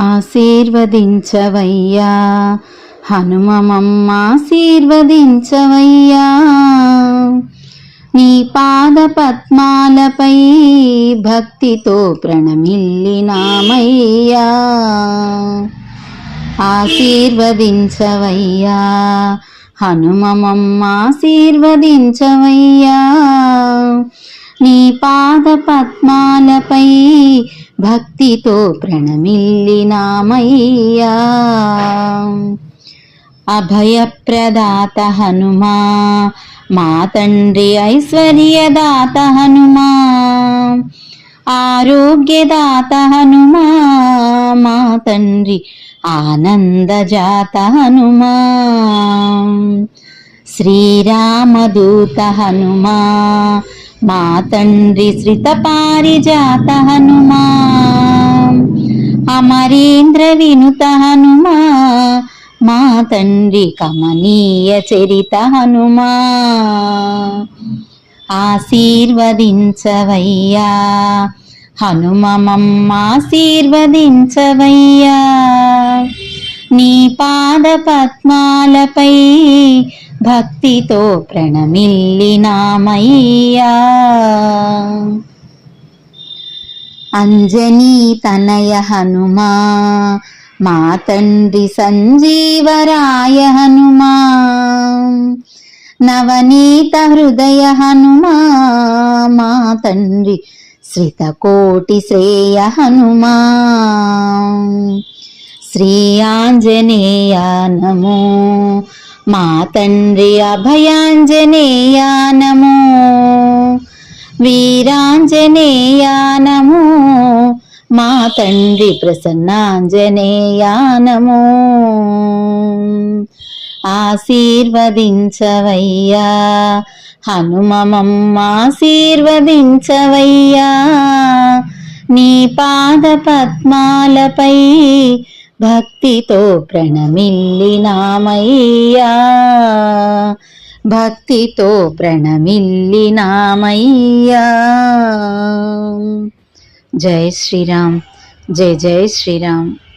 ఆశీర్వదించవయ్యా. హనుమమ్మ ఆశీర్వదించవయ్యా. నీ పాద పద్మాలపై భక్తితో ప్రణమిల్లినామయ్యా. ఆశీర్వదించవయ్యా. హనుమమ్మ ఆశీర్వదించవయ్యా. నీ పాద పద్మాలపై భక్తితో ప్రణమిల్లినామయ్యా. అభయప్రదాత హనుమా మా తండ్రి ఐశ్వర్యదాత హనుమా ఆరోగ్యదాత హనుమా మా తండ్రి ఆనందజాత హనుమా. శ్రీరామదూత హనుమా మా తండ్రి శ్రిత పారిజాత హనుమా. అమరేంద్ర వినుత హనుమా మా తండ్రి కమనీయ చరిత హనుమా. ఆశీర్వదించవయ్యా హనుమమమ్మ ఆశీర్వదించవయ్యా. నీ పాద పద్మాలపై భక్తితో ప్రణమిల్లినామయ్యా అంజనీ తనయ హనుమా మా తండ్రి సంజీవరాయ హనుమా నవనీత హృదయ హనుమా మా తండ్రి శ్రితకోటి శ్రేయ హనుమా. శ్రీ ఆంజనేయ నమో మా తండ్రి అభయాంజనేయ నమో. వీరాంజనేయానము. మా తండ్రి ప్రసన్నాంజనేయానము. ఆశీర్వదించవయ్యా. హనుమమ్మ ఆశీర్వదించవయ్యా. నీ పాద పద్మాలపై భక్తితో ప్రణమిల్లినామయ్యా. భక్తితో ప్రణమిల్లినామయ్యా జై శ్రీరామ్. జై జై శ్రీరామ్.